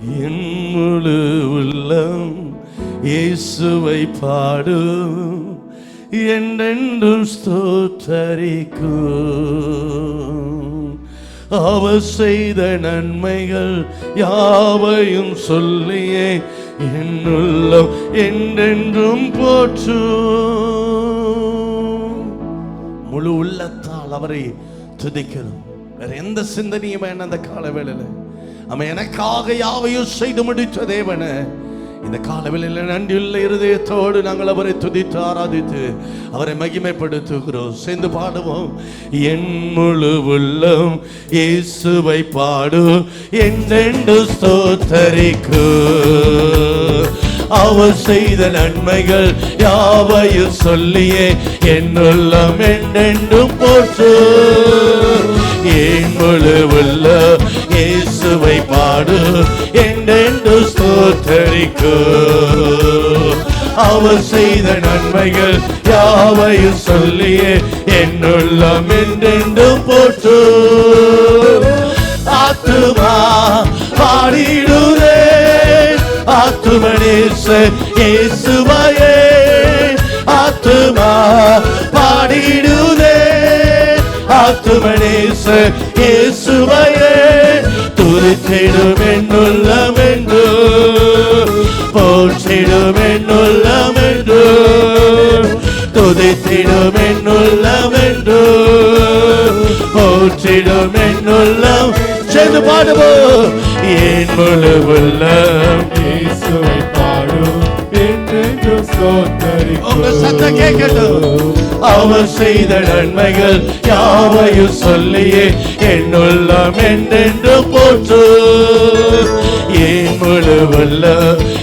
என் முழு உள்ளம் இயேசுவை பாடும். என்றென்றும் ஸ்தோத்தரிக்கும். அவர் செய்த நன்மைகள் யாவையும் சொல்லியே என்னுள்ளம் என்றென்றும் போற்றும். முழு உள்ளத்தால் அவரை துதிக்கிறோம். வேற எந்த சிந்தனையும் வேண்டாம் அந்த கால வேளையில அவன் எனக்காக யாவையும் செய்து முடித்த தேவன இந்த காலவெளியில் நன்றியுள்ள இருதயத்தோடு நாங்கள் அவரை துதித்து ஆராதித்து அவரை மகிமைப்படுத்துகிறோம். சேர்ந்து பாடுவோம். என் முழு உள்ளம் இயேசுவை பாடு என்றென்று ஸ்தோத்தரிக்கு. அவர் செய்த நன்மைகள் யாவையும் சொல்லியே என்னுள்ளம் என்றென்றும் போற்று. என் முழு உள்ள பாடு என்றென்று ஸ்தோத்தரிக்கு. அவர் செய்த நன்மைகள் யாவையும் சொல்லியே என்னுள்ளம் என்றென்றும் போற்று. ஆத்துமா பாடிடுதே. ஆத்துமனேச இயேசுவையே. ஆத்துமா பாடிடுதே. ஆத்துமனேச இயேசுவையே. போற்றிடுமென்னுள்ளமென்று போற்றிடுமென்னுள்ளமென்று துதித்திடுமென்னுள்ளமென்று போற்றிடுமென்னுள்ளம். துதித்திடும் என்னுள்ளமென்று போற்றிடும் சேர்ந்து பாடுவோம். என் முழு உள்ளம் இயேசுவை பா உங்க சத்தம் கேட்கட்டும். அவர் செய்த நன்மைகள் யாவையும் சொல்லியே என்னுள்ளம் என்றென்று போற்று. என் முழு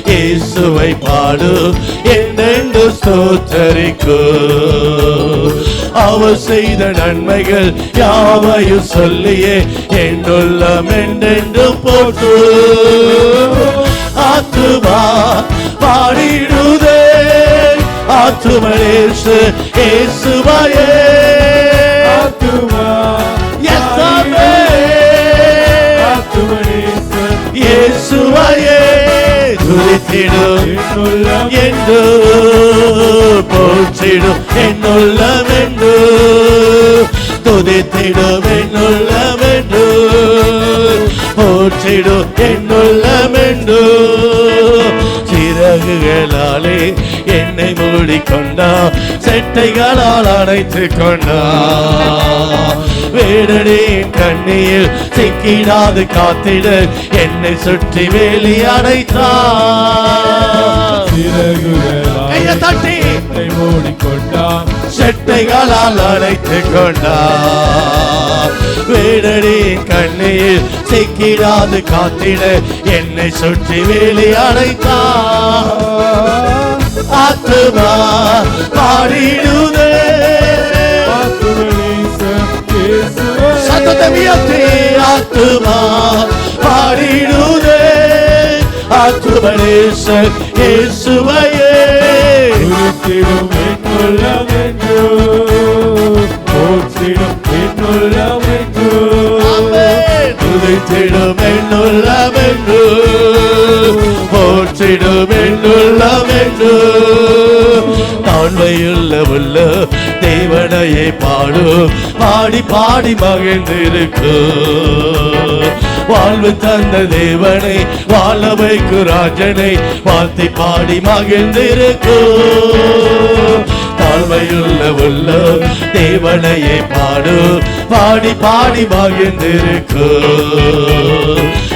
இயேசுவை பாடு என்னென்று ஸ்தோத்தரிக்கு. அவர் செய்த நன்மைகள் யாவையும் சொல்லியே என்னுள்ளம் என்றென்று போற்று. ஆத்துமா பாடிடுதே. ஆத்துமனேசு ஏசுவாயே ஆத்துமா எஸ்ஸாமே. ஆத்துமனேசர் இயேசுவையே துதித்திடும் என்று போற்றிடும் என்னுள்ளமென்று. துதித்திடும் என்னுள்ளம் என்று போற்றிடும் என்னுள்ளம் சிறகுகளாலே என்னை மூடிக்கொண்டா செட்டைகளால் அடைத்து கொண்டா வேடனின் கண்ணியில் சிக்கிடாது காத்திட என்னை சுற்றி வேலி சிறகுகளால் தட்டி. என்னை மூடிக்கொண்டான் செட்டைகளால் அடைத்து கொண்டார் வேடடி கண்ணியில் சிக்கிடாது காத்திட என்னை சுற்றி வேலி அடைத்தார் ஆத்துமா பாடிடுதே. உயர்த்தி ஆத்துமா பாடிடுதே. ஆத்துமனேசர் இயேசுவையே. துதித்திடும் என்னுள்ளம் என்று போற்றிடும் என்னுள்ளம் என்று ஆமென். துதித்திடும் என்னுள்ளமென்று தாழ்மையுள்ள உள்ள தேவனையை பாடும் பாடி பாடி மகிழ்ந்திருக்கு. வாழ்வு தந்த தேவனை வாழ வைக்கு ராஜனை வாழ்த்தி பாடி மகிழ்ந்திருக்கு. தாழ்மையுள்ள உள்ள தேவனையை பாடு. பாடி பாடி மகிழ்ந்திருக்கு.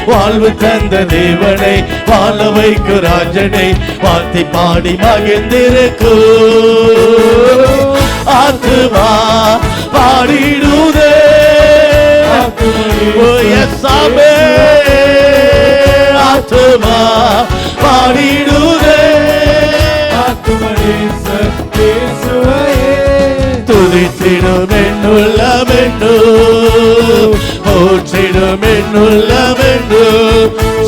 வாழ்வு தந்த தேவனை வாழ வைக்கு ராஜனை வாழ்த்தி பாடி மகிழ்ந்திருக்கு ஆத்துமா பாடிடுதே. ஓ ஆத்துமா பாடிடுதே. துதித்திடும் என்னுள்ளமென்று போற்றிடும் என்னுள்ளவென்று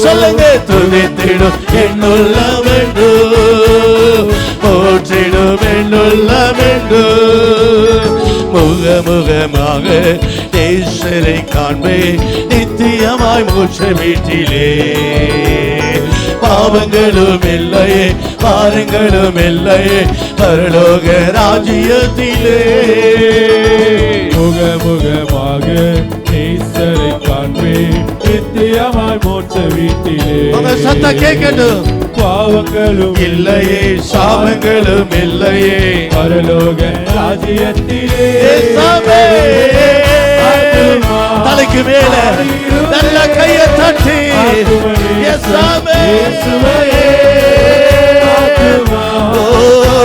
சொல்லுங்க துதித்திடும் என்னுள்ளவென்று போற்றிடும் என்னுள்ளவென்று முகமுகமாக ஈஸ்வரை காண்பே நித்தியமாய் மூச்சு வீட்டிலே. பாவங்களும் இல்லையே பாருங்களும் இல்லையே பரலோக ராஜ்யத்திலே. முகமுகமாக நேசரை காண்பேன் நித்தியமாய் மோட்ச வீட்டிலே. சத்தம் கேட்கட்டும். பாவங்களும் இல்லையே சாபங்களும் இல்லையே பரலோக ராஜ்யத்திலே. தலைக்கு மேல நல்ல கையை தட்டி.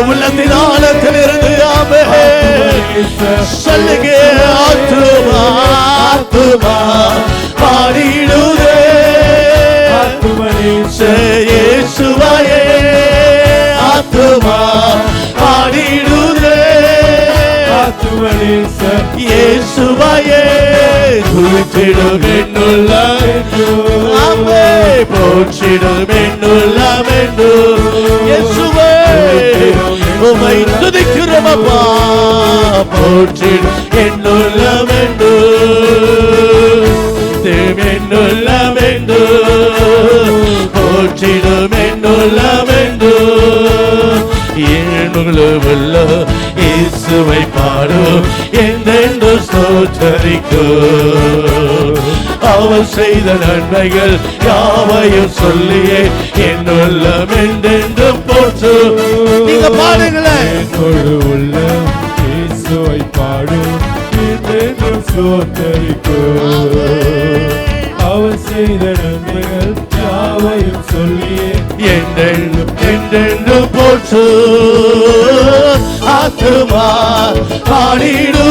உள்ளத்தின் ஆழத்திலிருந்து ஆமே. சொல்லுங்க ஆத்துமா ஆத்துமா பாடிடுதே. இயேசுவையே ஆத்துமா. இயேசுவையே. துதித்திடும் என்னுள்ள ஆமே போற்றிடும் என்னுள்ளம் என்று இயேசுவே உமை துதிக்கிறோம் அப்பா. போற்றிடும் என்னுள்ளம் என்று தேவ் என்னுள்ளம் ஸ்தோத்தரிக்கும் அவர் செய்த நன்மைகள் யாவையும் சொல்லியே என் உள்ளம் என்றென்று போச்சு நீங்க பாடுங்களேன் என்னோடு உள்ள இயேசுவை பாடும் என்றென்றும் சோத்தரிக்கும் அவர் செய்த நன்மைகள் யாவையும் சொல்லியே என்றென்றும் என்றென்று போச்சு ஆத்துமா பாடிடுதே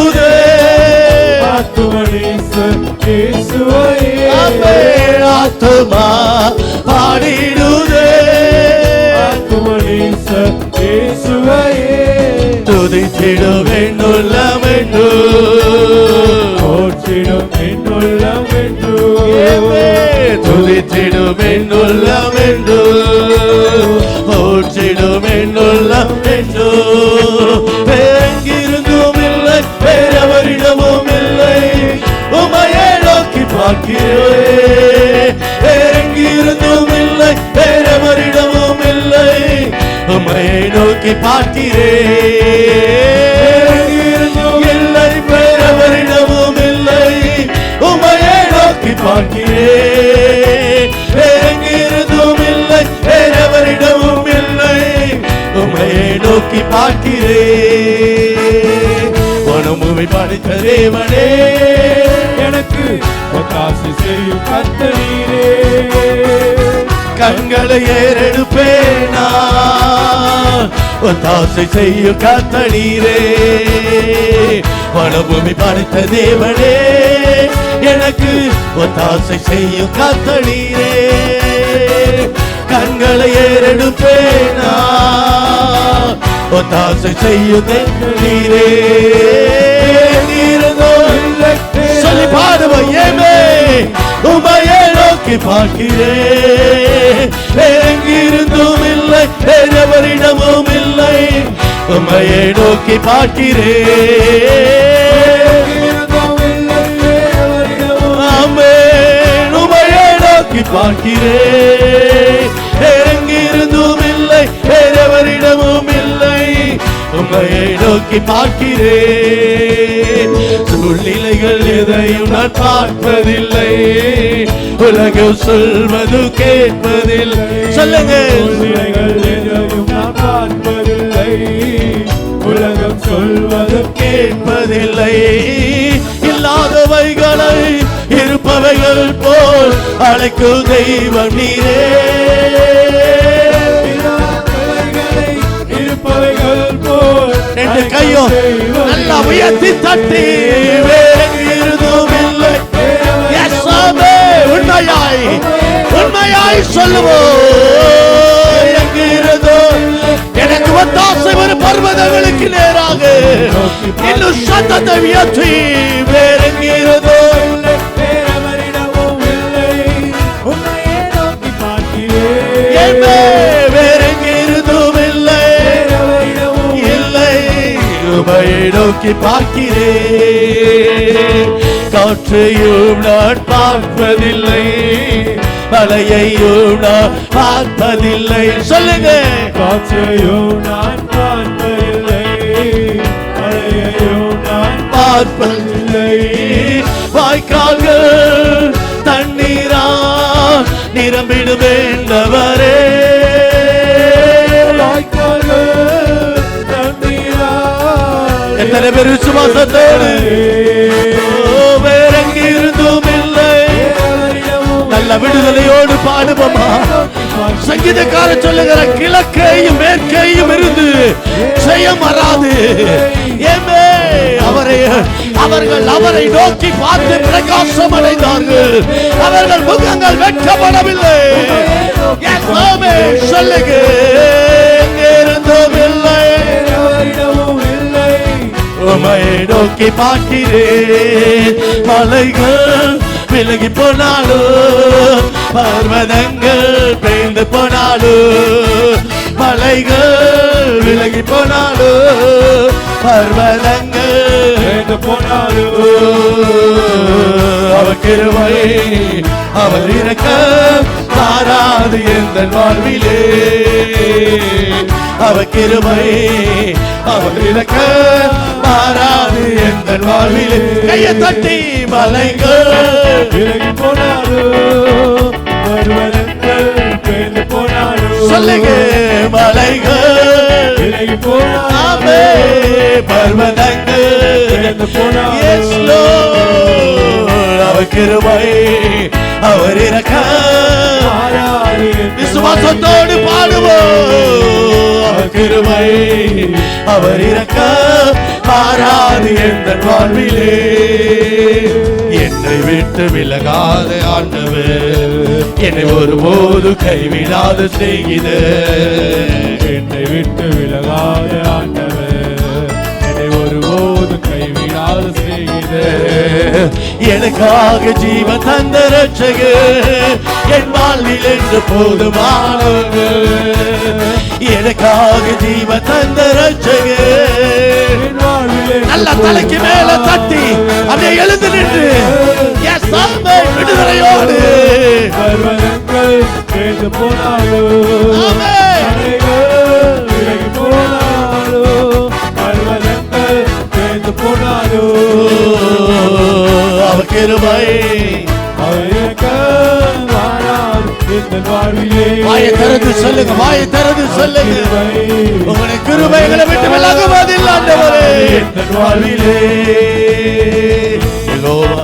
துதித்திடும் என்னுள்ளமென்று போற்றிடும் என்னுள்ளம் என்று துதித்திடும் என்னுள்ளமென்று போற்றிடும் என்னுள்ளமென்று வேறெங்கிருந்தும் இல்லை வேறவரிடமும் இல்லை உமையை நோக்கி பார்க்கிறேன் வேறெங்கிருந்தும் உமையை நோக்கி பார்க்கிறேன் இல்லை வேறவரிடமும் இல்லை. உமையை நோக்கி பார்க்கிறேன் வேறெங்கிருந்தும் இல்லை வேறவரிடமும் இல்லை. உமையை நோக்கி பார்க்கிறேன் உணமுவை படைத்த தேவனே எனக்கு ஒத்தாசை செய்யும் கத்தனீரே கண்களை ஏறெடுப்பேனா? தாசை செய்யும் கத்தனீரே வனபூமி படைத்த தேவனே எனக்கு ஒத்தாசை செய்யும் கத்தனீரே கண்களை ஏறெடுப்பேனா? ஒத்தாசை செய்யும் நீரே நீரதோ இல்லை. சொல்லி பாடுவோம். ஏமே. உமையை நோக்கி பார்க்கிறேன் எங்கிருந்தும் இல்லை வேறவரிடமும் இல்லை. உமையை நோக்கி பார்க்கிறேன். உமையை நோக்கி பார்க்கிறேன் எங்கிருந்தும் இல்லை வேறவரிடமும் இல்லை. உமையை நோக்கி பார்க்கிறேன் எதையும் நான் பார்ப்பதில்லை உலகம் சொல்வது கேட்பதில்லை. சொல்லுங்க. எதையும் நான் பார்ப்பதில்லை உலகம் சொல்வது கேட்பதில்லை. இல்லாதவைகளை இருப்பவைகள் போல் அழைக்கும் தெய்வம் நீரே. இருப்பவைகள் போல் ரெண்டு கையும் நல்லா உயர்த்தி தட்டி. உண்மையாய் உண்மையாய் சொல்லுவோம். எங்கிருந்தோ எனக்கு ஒத்தாசை ஒரு பர்வதங்களுக்கு நேராக. இன்னும் சத்தத்தை உயர்த்தி வேறெங்கிருந்தோ வேறவரிடமும் வேறெங்கிருந்தும் இல்லை. இல்லை உமையை நோக்கி பார்க்கிறேன். காற்றையும் நான் பார்ப்பதில்லை மலையையும் நான் பார்ப்பதில்லை சொல்லுங்க. காற்றையும் நான் பார்ப்பதில்லை மழையையும் நான் பார்ப்பதில்லை. வாய்க்கால்கள் தண்ணீரா நிரம்பிடும் வேண்டவரே வாய்க்கால்கள் தண்ணீரால் எத்தனை பேர் விசுவாசத்தோடு? விடுதலையோடு பாடுவோமா? சங்கீதக்கார சொல்லுகிற கிழக்கையும் மேற்கையும் இருந்து செய்ய மறாது ஏமே அவரை அவர்கள் அவரை நோக்கி பார்த்து பிரகாசம் அடைந்தார்கள். அவர்கள் முகங்கள் வெட்கப்படவில்லை. என் சொல்லுங்க இருந்தும் இல்லை உமை நோக்கி பார்க்கிறேன். மலைகள் விலகி போனாலும் பர்வதங்கள் பெய்ந்து போனாலும் மலைகள் விலகி போனாலும் பர்வதங்கள் சேர்ந்து போனாலும். அவர் கிருவை அவர் இருக்க மாறாது எந்த வாழ்விலே அவர் கிருபை அவர் இருக்க மாறாது எந்த வாழ்விலே கையை தட்டி மலைகள் விலகி போனாலும் பெய்து போனாலும் சொல்லுங்க. மலைகள் விலகி போனாலும் ஆமே பர்வதங்கள் போனாலும் Yes, Lord. அவர் எந்த விசுவாசத்தோடு பாடுவோம். கிருபை. அவர் இருக்க மாறாது எந்த வாழ்விலே என்னை விட்டு விலகாத ஆண்டவர். என்னை ஒருபோது கைவிடாத செய்கிற என்னை விட்டு விலகாத ஆண்டவர். கைவிடாது செய்கிற எனக்காக ஜீவன் தந்த ரட்சகர் என் வாழ்வில் என்று போதுமானவர். எனக்காக ஜீவன் தந்த வாழ்விலே நல்ல தலைக்கு மேல தட்டி அப்படியே எழுந்து நின்று. என் சாமை விடுதலையோடு. போனாலும் கிருபை வாயை திறந்து சொல்லுங்க வாயை திறந்து சொல்லுங்க. உங்களுடைய கிருபைகளை விட்டு விலகுவதில்லை ஆண்டவரே. வாழ்விலே யெகோவா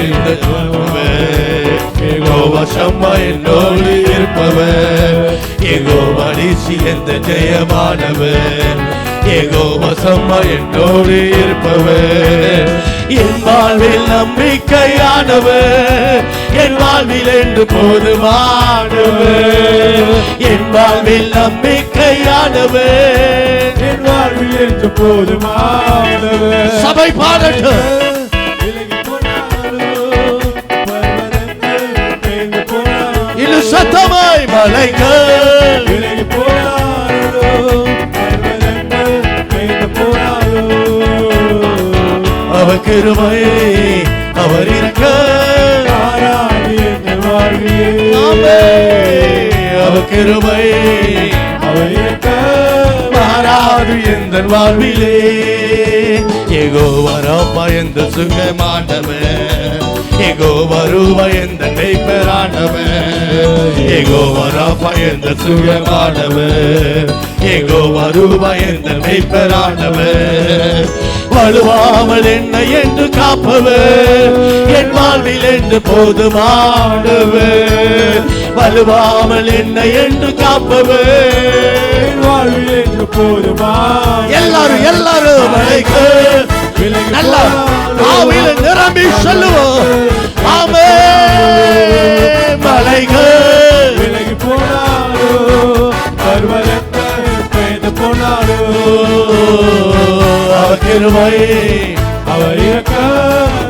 இருந்தவர். யெகோவா சம்மா என்னோடு இருப்பவர். யெகோவா நீசி எந்த ஜெயமானவர். என்னோடு இருப்பவர். என் வாழ்வில் நம்பிக்கையானவர். என் வாழ்வில் என்று போதுமானவர். என் வாழ்வில் நம்பிக்கையானவர். என் வாழ்வில் என்று போதுமானவர். சபை பாடட்டும். சத்தமாய் மலைகள். கிருபை அவர் இருக்க. அவர் கிருபை அவர் இருக்க மாறாது எந்த வாழ்விலே. எகோ வரப்பா எந்த சுகமானவன் எகோ வருவ எந்த மெய்ப்பெறானவன் எகோ வரப்பா எந்த சுகமானவன் எகோ வருவ எந்த மெய்ப்பெறானவன் வலுவாமல் என்னை என்று காப்பவர் என் வாழ்வில் என்று போதுமானவர் வலுவாமல் என்னை என்று காப்பவர் என் வாழ்வில் என்று போதுமானவர் எல்லாரும் எல்லாரும் மலைக்கு விலகி நல்லா ஆவியில நிரம்பி சொல்லுவோம். ஆமே மலைகள் விலகி போனாலும் பர்வதங்கள் பெய்து கிருபை அவர் இருக்க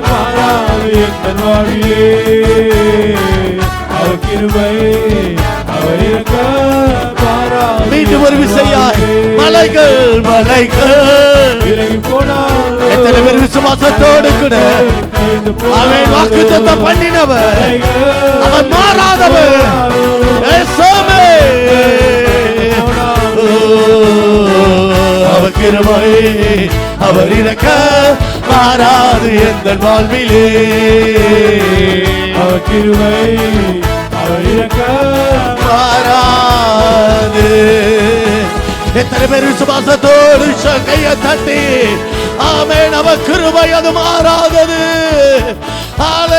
மாறாது எந்த வாழ்விலே? அவர் கிருபை அவர் இருக்க மாறாது மீண்டும் ஒரு விசையாய் மலைகள் மலைகள். விலகி போனாலும் விசுவாசத்தோடு கூட அவன் வாக்குத்தத்தம் பண்ணினவர். அவன் மாறாதவர். ஏசாமே. ஓ, அவர் அவர் இறக்க மாறாது எந்த வாழ்விலே. அவர் கிருமை அவர் இறக்க மாறாது. எத்தனை பேர் விசுவாசத்தோடு ச- கையை தட்டி ஆமே அவர் கிருபை அது மாறாதது. ஹalleluya